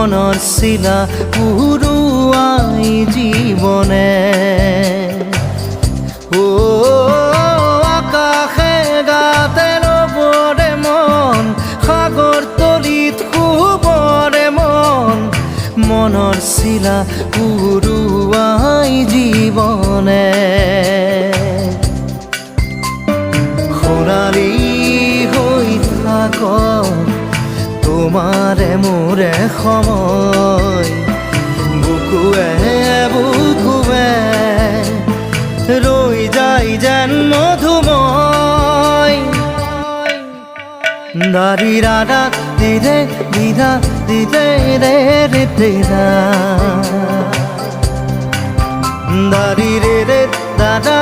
শিলা পুরুয়াই জীবনে। ও আকাশে গাতে ৰবৰে মন সাগৰ তলিত শুবৰে মন। মনৰ চিলা উৰুৱাই জীৱনে তোমাৰে মোৰে সময়। বুকুৱে বুকুৱে, ৰৈ যায় যেন মধুময়। দাৰি ৰাধা দিদে দিদা দিদে ৰে ৰে, দিদা। দাৰি ৰে ৰে, দাদা